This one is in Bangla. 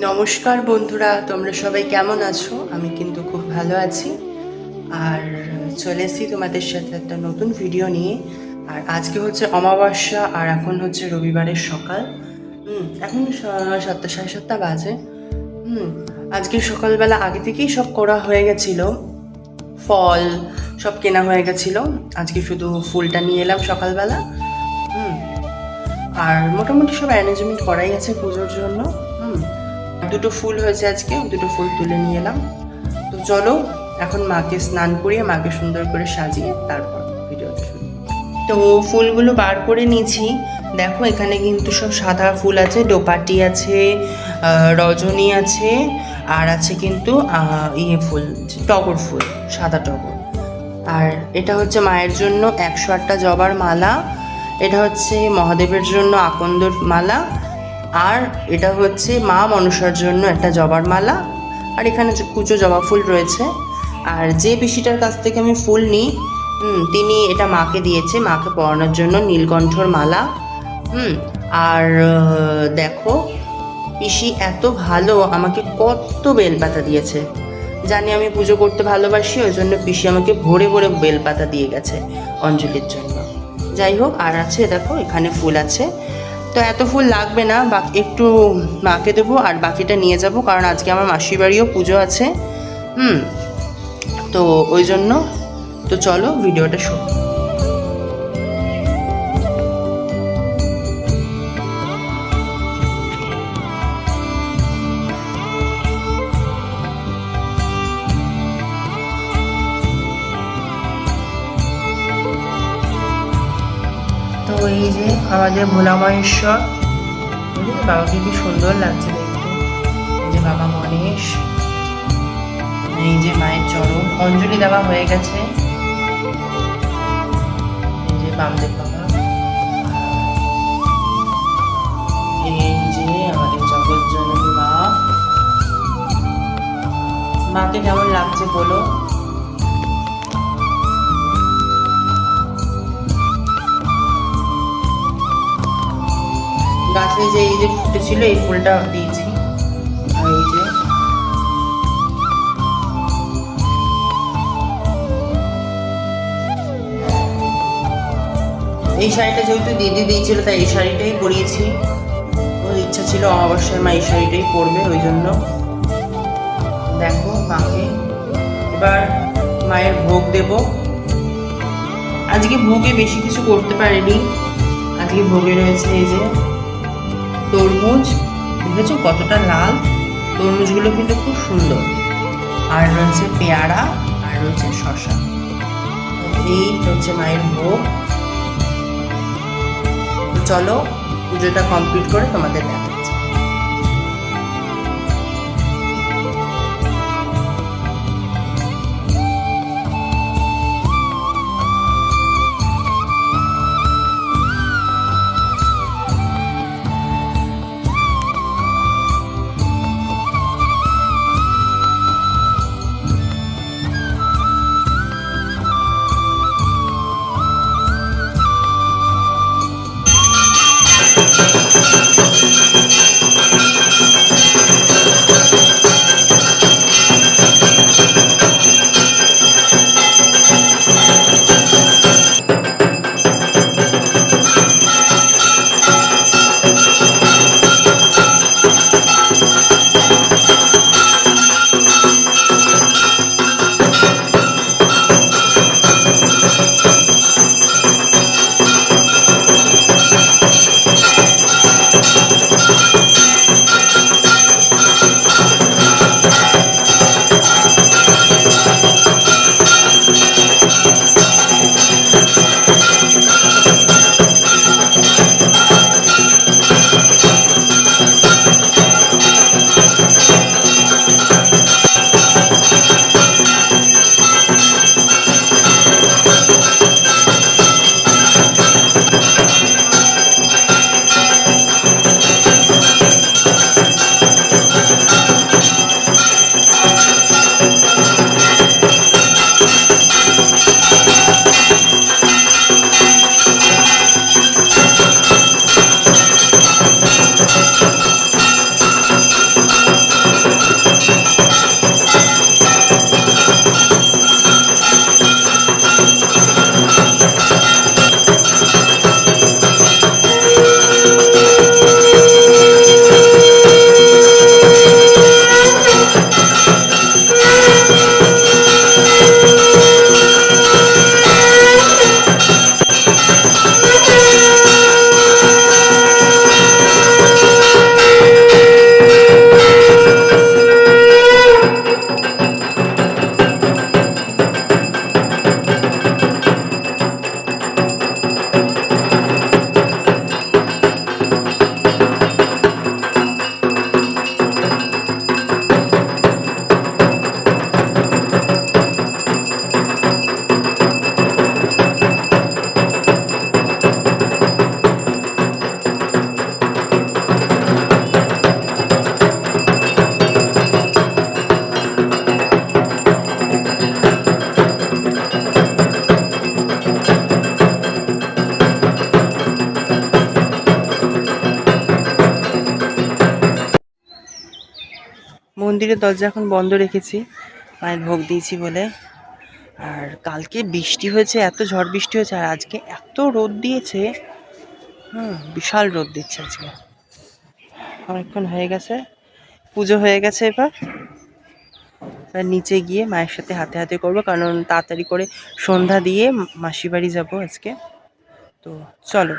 নমস্কার বন্ধুরা, তোমরা সবাই কেমন আছো? আমি কিন্তু খুব ভালো আছি। আর চলে এসেছি তোমাদের সাথে একটা নতুন ভিডিও নিয়ে। আর আজকে হচ্ছে অমাবস্যা, আর এখন হচ্ছে রবিবারের সকাল। হুম, এখন সাতটা, সাড়ে সাতটা বাজে। হুম, আজকে সকালবেলা আগে থেকেই সব করা হয়ে গেছিল। ফল সব কেনা হয়ে গেছিল। আজকে শুধু ফুলটা নিয়ে এলাম সকালবেলা। হুম, আর মোটামুটি সব অ্যারেঞ্জমেন্ট করাই আছে পুজোর জন্য। হুম দুটো ফুল হয়েছে আজকে দুটো ফুল তুলে নিয়ে এলাম। তো চলো, এখন মাকে স্নান করিয়ে মাকে সুন্দর করে সাজিয়ে তারপর ভিডিওটা শুরু তো ফুলগুলো বার করে নিয়েছি। দেখো, এখানে কিন্তু সব সাদা ফুল আছে ডোপাটি আছে রজনী আছে, আর আছে কিন্তু ইয়ে ফুল, টগর ফুল, সাদা টগর। আর এটা হচ্ছে মায়ের জন্য একশো আটটা জবার মালা, এটা হচ্ছে মহাদেবের জন্য আকন্দর মালা আর এটা হচ্ছে মা মনসার জন্য একটা জবার মালা। আর এখানে কুচো জবা ফুল রয়েছে। আর যে পিসিটার কাছ থেকে আমি ফুল নিই তিনি এটা মাকে দিয়েছে, মাকে পরানোর জন্য নীলকণ্ঠর মালা। হুম, আর দেখো, পিসি এত ভালো, আমাকে কত বেলপাতা দিয়েছে। জানি আমি পুজো করতে ভালোবাসি ওই জন্য পিসি আমাকে ভরে ভরে বেলপাতা দিয়ে গেছে অঞ্জলির জন্য। যাই হোক, আর আছে, দেখো, এখানে ফুল আছে। তো এত ফুল লাগবে না বা একটু মাকে দেবো আর বাকিটা নিয়ে যাব, কারণ আজকে আমার মাসির বাড়িও পুজো আছে। হুম, তো ওই জন্য, তো চলো ভিডিওটা শুরু এই যে আমাদের ভোলা মহেশ্বর বাবাকে কি সুন্দর লাগছে দেখতে। এই যে বাবা গণেশ এই যে মায়ের চরম অঞ্জলি দেওয়া হয়ে গেছে। এই যে বামদেব বাবা। এই যে আমাদের মা। মাকে কেমন লাগছে বলো? গাছে যে এই যে ফুটেছিল এই ফুলটা দিয়েছি। এই যে এই শাড়িটা যেহেতু দিদি দিয়েছিল, তাই এই শাড়িটাই পরিয়েছি। ওর ইচ্ছা ছিল অমাবস্যায় মা এই শাড়িটাই পরবে, ওই জন্য। দেখো মাকে। এবার মায়ের ভোগ দেব। আজকে ভোগে বেশি কিছু করতে পারিনি। আজকে ভোগে রয়েছে এই যে তরমুজ, দেখেছ কতটা লাল? তরমুজগুলো কিন্তু খুব সুন্দর। আর রয়েছে পেয়ারা, আর রয়েছে শশা এই হচ্ছে মায়ের ভোগ। চলো পুজোটা কমপ্লিট করে তোমাদের দেখাচ্ছি মন্দিরের দরজা এখন বন্ধ রেখেছি। মায়ের ভোগ দিয়েছি বলে। আর কালকে বৃষ্টি হয়েছে, এত ঝড় বৃষ্টি হয়েছে, আর আজকে এত রোদ দিয়েছে। হুম, বিশাল রোদ দিচ্ছে আজকে। অনেকক্ষণ হয়ে গেছে, পুজো হয়ে গেছে এবার। এবার নিচে গিয়ে মায়ের সাথে হাতে হাতে করব, কারণ তাড়াতাড়ি করে সন্ধ্যা দিয়ে মাসি বাড়ি যাব আজকে। তো চলো।